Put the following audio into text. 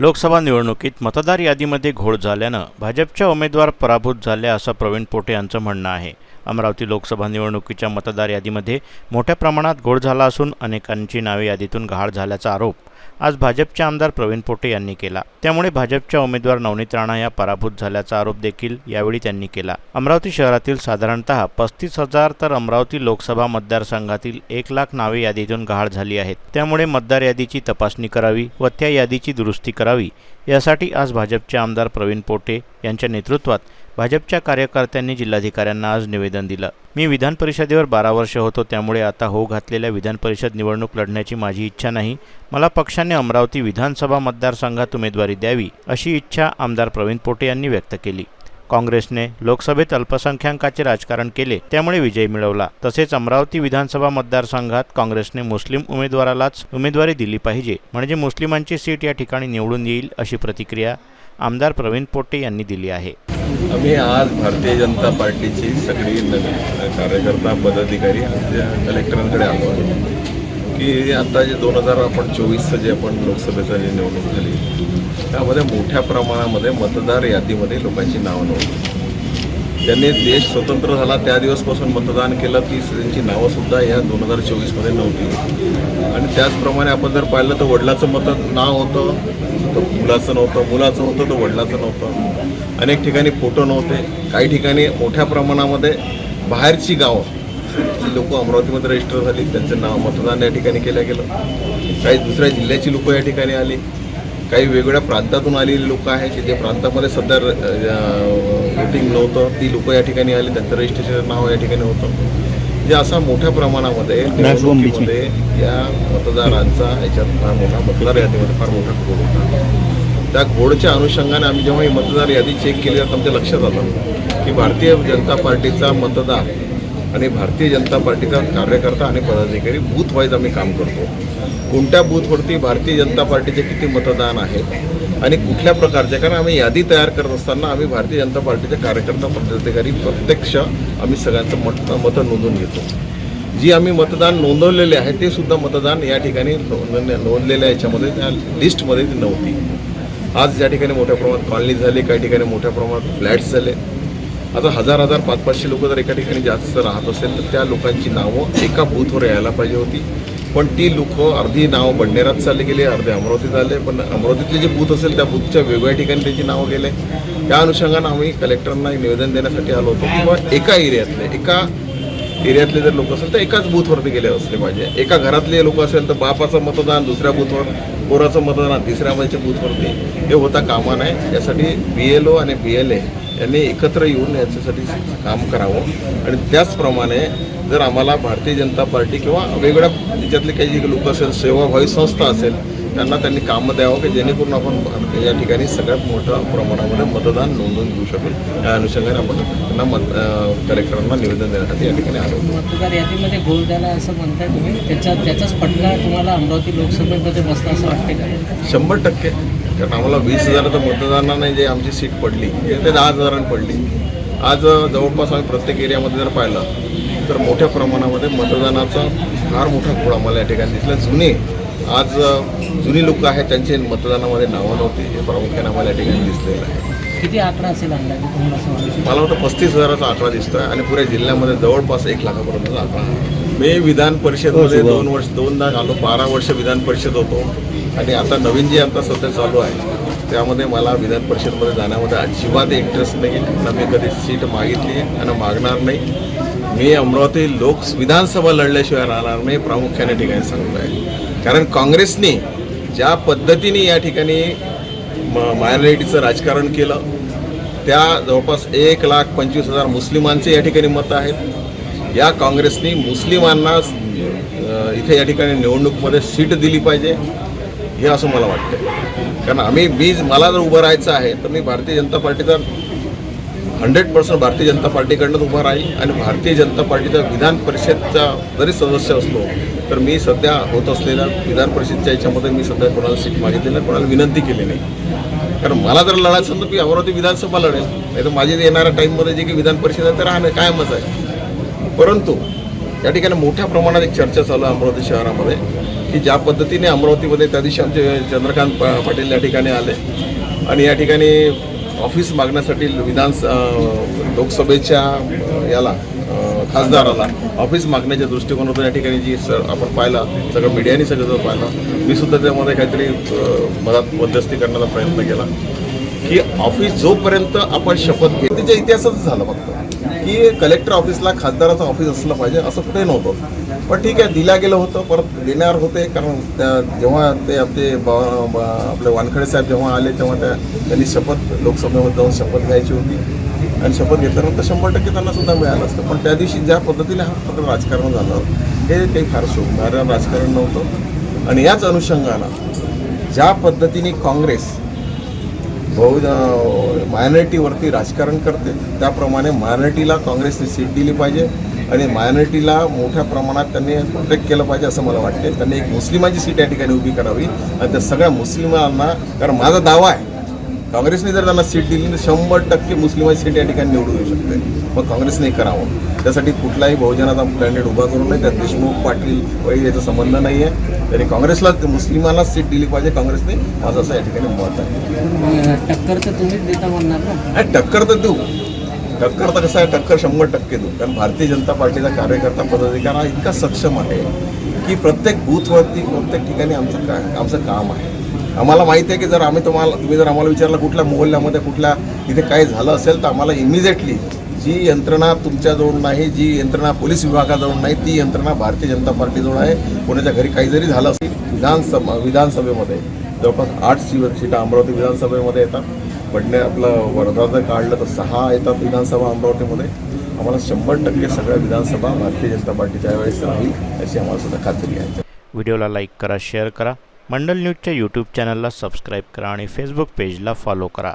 लोकसभा निवडणुकीत मतदार यादीमध्ये घोळ झाल्यानं भाजपच्या उमेदवार पराभूत झाले असं प्रवीण पोटे यांचं म्हणणं आहे. अमरावती लोकसभा निवडणुकीच्या मतदार यादीमध्ये मोठ्या प्रमाणात घोळ झाला असून अनेकांची नावे यादीतून गहाळ झाल्याचा आरोप आज भाजपचे आमदार प्रवीण पोटे यांनी केला. त्यामुळे भाजपच्या उमेदवार नवनीत राणा या पराभूत झाल्याचा आरोप देखील यावेळी त्यांनी केला. अमरावती शहरातील साधारणतः पस्तीस हजार तर अमरावती लोकसभा मतदारसंघातील एक लाख नावे यादीतून गहाळ झाली आहेत. त्यामुळे मतदार यादीची तपासणी करावी व त्या यादीची दुरुस्ती करावी यासाठी आज भाजपचे आमदार प्रवीण पोटे यांच्या नेतृत्वात भाजपच्या कार्यकर्त्यांनी जिल्हाधिकाऱ्यांना आज निवेदन दिलं. मी विधान परिषदेवर बारा वर्ष होतो त्यामुळे आता होऊ घातलेल्या विधान परिषद निवडणूक लढण्याची माझी इच्छा नाही. मला पक्षाने अमरावती विधानसभा मतदारसंघात उमेदवारी द्यावी अशी इच्छा आमदार प्रवीण पोटे यांनी व्यक्त केली. काँग्रेसने लोकसभेत अल्पसंख्याकाचे राजकारण केले त्यामुळे विजय मिळवला. तसेच अमरावती विधानसभा मतदारसंघात काँग्रेसने मुस्लिम उमेदवारालाच उमेदवारी दिली पाहिजे म्हणजे मुस्लिमांची सीट या ठिकाणी निवडून येईल अशी प्रतिक्रिया आमदार प्रवीण पोटे यांनी दिली आहे. आम्ही आज भारतीय जनता पार्टीची सगळी नवीन कार्यकर्ता पदाधिकारी आमच्या कलेक्टरांकडे आलो आहे की आता जे दोन हजार आपण चोवीसचं जे आपण लोकसभेचं जे निवडणूक झाली त्यामध्ये मोठ्या प्रमाणामध्ये मतदार यादीमध्ये लोकांची नावं नव्हती त्यांनी देश स्वतंत्र झाला. त्या दिवसपासून मतदान केलं. ती त्यांची नावंसुद्धा या दोन हजार चोवीसमध्ये नव्हती. आणि त्याचप्रमाणे आपण जर पाहिलं तर वडिलाचं मत नाव होतं तर मुलाचं नव्हतं. मुलाचं होतं तर वडिलाचं नव्हतं. अनेक ठिकाणी फोटो नव्हते. काही ठिकाणी मोठ्या प्रमाणामध्ये बाहेरची गावं जी लोक अमरावतीमध्ये रजिस्टर झाली त्यांचं नाव मतदान या ठिकाणी केलं गेलं. काही दुसऱ्या जिल्ह्याची लोक या ठिकाणी आली. काही वेगवेगळ्या प्रांतातून आलेली लोक आहेत की जे प्रांतामध्ये सध्या वोटिंग नव्हतं ती लोक या ठिकाणी आली त्यांचं रजिस्ट्रेशन नाव या ठिकाणी होतं. म्हणजे असा मोठ्या प्रमाणामध्ये निवडणुकीमध्ये या मतदारांचा याच्यात फार मोठा मतदार यादीमध्ये फार मोठा घोड होता. त्या घोडच्या अनुषंगाने आम्ही जेव्हा ही मतदार यादी चेक केली तर आमच्या लक्षात आलं की भारतीय जनता पार्टीचा मतदार आणि भारतीय जनता पार्टीचा कार्यकर्ता आणि पदाधिकारी बूथवाईज आम्ही काम करतो. कोणत्या बूथवरती भारतीय जनता पार्टीचे किती मतदान आहेत आणि कुठल्या प्रकारचे? कारण आम्ही यादी तयार करत असताना आम्ही भारतीय जनता पार्टीचे कार्यकर्ता पदाधिकारी प्रत्यक्ष आम्ही सगळ्यांचं मत मतं नोंदवून घेतो. जी आम्ही मतदान नोंदवलेले आहे ते सुद्धा मतदान या ठिकाणी नोंद नोंदलेल्या याच्यामध्ये त्या लिस्टमध्ये ती नव्हती. आज ज्या ठिकाणी मोठ्या प्रमाणात कॉलनी झाली काही ठिकाणी मोठ्या प्रमाणात फ्लॅट्स झाले आता हजार हजार पाच पाचशे लोक जर एका ठिकाणी जास्त राहत असेल तर त्या लोकांची नावं एका बूथवर यायला पाहिजे होती. पण ती लोक अर्धी नावं बंडेरात चालले गेले अर्धे अमरावतीत आले पण अमरावतीतले जे बूथ असेल त्या बूथच्या वेगवेगळ्या ठिकाणी त्याची नावं गेले. त्या अनुषंगानं आम्ही कलेक्टरांना निवेदन देण्यासाठी आलो होतो किंवा एका एरियातले एका एरियातले जर लोक असेल तर एकाच बूथवरती गेले असले पाहिजे. एका घरातले लोक असेल तर बापाचं मतदान दुसऱ्या बूथवर पोराचं मतदान तिसऱ्या माझ्या बूथवरती हे होता कामा नाही यासाठी बी एल ओ आणि बी एल ए यांनी एकत्र येऊन याच्यासाठी काम करावं. आणि त्याचप्रमाणे जर आम्हाला भारतीय जनता पार्टी किंवा वेगवेगळ्या याच्यातले काही जे लोक असेल सेवाभावी संस्था असेल त्यांना त्यांनी कामं द्यावं की जेणेकरून आपण या ठिकाणी सगळ्यात मोठ्या प्रमाणामध्ये मतदान नोंदवून घेऊ शकू या अनुषंगाने आपण त्यांना मत कलेक्टरांना निवेदन देण्यासाठी या ठिकाणी आलो मतदार यादीमध्ये घोळ झाला असं म्हणताय तुम्ही. त्याच्या त्याचाच फटका तुम्हाला अमरावती लोकसभेमध्ये बसला असं वाटते का? शंभर टक्के. कारण आम्हाला वीस हजाराचं मतदानाने जे आमची सीट पडली ते दहा हजारांनी पडली. आज जवळपास आम्ही प्रत्येक एरियामध्ये जर पाहिलं तर मोठ्या प्रमाणामध्ये मतदानाचा फार मोठा घोळ आम्हाला या ठिकाणी दिसला. जुने आज जुनी लोक आहेत त्यांचे मतदानामध्ये नावं नव्हती हे प्रामुख्याने आम्हाला या ठिकाणी दिसलेलं आहे. किती आकडा असेल मला वाटतं पस्तीस हजाराचा आकडा दिसतोय आणि पुऱ्या जिल्ह्यामध्ये जवळपास एक लाखापर्यंतचा आकडा आहे. मी विधान परिषदमध्ये दोन वर्ष दोनदा आलो बारा वर्ष विधान परिषद होतो. आणि आता नवीन जे आता सध्या चालू आहे त्यामध्ये मला विधान परिषदमध्ये जाण्यामध्ये अजिबात इंटरेस्ट नाही. ना मी कधी सीट मागितली आणि मागणार नाही. मी अमरावती लोक विधानसभा लढल्याशिवाय राहणार नाही प्रामुख्याने ठिकाणी सांगतो आहे कारण काँग्रेसने ज्या पद्धतीने या ठिकाणी मायनॉरिटीचं राजकारण केलं त्या जवळपास एक लाख पंचवीस हजार मुस्लिमांचे या ठिकाणी मतं आहेत. या काँग्रेसने मुस्लिमांना इथे या ठिकाणी निवडणूकमध्ये सीट दिली पाहिजे हे असं मला वाटतं कारण आम्ही मी मला जर उभं राहायचं आहे तर मी भारतीय जनता पार्टीचा हंड्रेड पर्सेंट भारतीय जनता पार्टीकडनंच उभा राहील आणि भारतीय जनता पार्टीचा विधान परिषदचा जरी सदस्य असलो तर मी सध्या होत असलेल्या विधान परिषदच्या याच्यामध्ये मी सध्या कोणाला सीट मागितली नाही कोणाला विनंती केली नाही. कारण मला जर लढायचं तर मी अमरावती विधानसभा लढेल. नाही तर माझी येणाऱ्या टाईममध्ये जे काही विधान परिषद आहे ते राहणं कायमच आहे. परंतु या ठिकाणी मोठ्या प्रमाणात एक चर्चा चालू आहे अमरावती शहरामध्ये की ज्या पद्धतीने अमरावतीमध्ये त्या दिवशी आमचे चंद्रकांत पाटील या ठिकाणी आले. आणि या ठिकाणी ऑफिस मागण्यासाठी विधान लोकसभेच्या याला खासदाराला ऑफिस मागण्याच्या दृष्टिकोनातून या ठिकाणी जी सर आपण पाहिला सगळं मीडियाने सगळं जर पाहिलं मी सुद्धा त्यामध्ये काहीतरी मदत मध्यस्थी करण्याचा प्रयत्न केला की ऑफिस जोपर्यंत आपण शपथ घेतो त्याच्या झालं फक्त. की कलेक्टर ऑफिसला खासदाराचं ऑफिस असलं पाहिजे असं कुठे नव्हतं. पण ठीक आहे दिल्या गेलं होतं परत देणार होते कारण त्या जेव्हा ते आपले आपले वानखडे साहेब जेव्हा आले तेव्हा त्या त्यांनी शपथ लोकसभेमध्ये जाऊन शपथ घ्यायची होती. आणि शपथ घेतल्यानंतर शंभर टक्के त्यांना सुद्धा मिळालं असतं. पण त्या दिवशी ज्या पद्धतीने हा फक्त राजकारण झालं हे काही फार शोभणारं राजकारण नव्हतं. आणि याच अनुषंगानं ज्या पद्धतीने काँग्रेस बहु मायनॉरिटीवरती राजकारण करते. त्याप्रमाणे मायनॉरिटीला काँग्रेसने सीट दिली पाहिजे आणि मायनॉरिटीला मोठ्या प्रमाणात त्यांनी प्रोटेक्ट केलं पाहिजे असं मला वाटते. त्यांनी एक मुस्लिमाची सीट या ठिकाणी उभी करावी आणि त्या सगळ्या मुस्लिमांना कारण माझा दावा आहे काँग्रेसने जर त्यांना सीट दिली तर शंभर टक्के मुस्लिमाची सीट या ठिकाणी निवडून येऊ शकते. मग काँग्रेसने करावं. त्यासाठी कुठलाही बहुजनाचा कॅन्डिडेट उभा करू नये. त्यात देशमुख पाटील वगैरे याचा संबंध नाही आहे. तरी काँग्रेसला मुस्लिमांना सीट दिली पाहिजे. काँग्रेसने माझं असं या ठिकाणी मत आहे. टक्कर तर तुम्हीच देता म्हणणार टक्कर तर देऊ. टक्कर तर कसं आहे? टक्कर शंभर टक्के देऊ. कारण भारतीय जनता पार्टीचा कार्यकर्ता पदाधिकारी हा इतका सक्षम आहे की प्रत्येक बूथवरती प्रत्येक ठिकाणी आमचं का आमचं काम आहे. आम्हाला माहिती आहे की जर आम्ही तुम्हाला तुम्ही जर आम्हाला विचारलं कुठल्या मोहल्ल्यामध्ये कुठल्या इथे काय झालं असेल तर आम्हाला इमिजिएटली जी यंत्रणा तुमच्याजवळ नाही जी यंत्रणा पोलीस विभागाजवळ नाही ती यंत्रणा भारतीय जनता पार्टीजवळ आहे. कोणाच्या घरी काही जरी झालं असेल विधानसभा विधानसभेमध्ये जवळपास आठ सी सीटा अमरावती विधानसभेमध्ये येतात. पडणे आपलं वर्धा जर काढलं तर सहा येतात विधानसभा अमरावतीमध्ये. आम्हाला शंभर टक्के सगळ्या विधानसभा भारतीय जनता पार्टीच्या वेळेस राहील अशी आम्हाला सुद्धा खात्री आहे. व्हिडिओला लाईक करा शेअर करा. मंडल न्यूजच्या यूट्यूब चॅनलला सबस्क्राईब करा आणि फेसबुक पेजला फॉलो करा.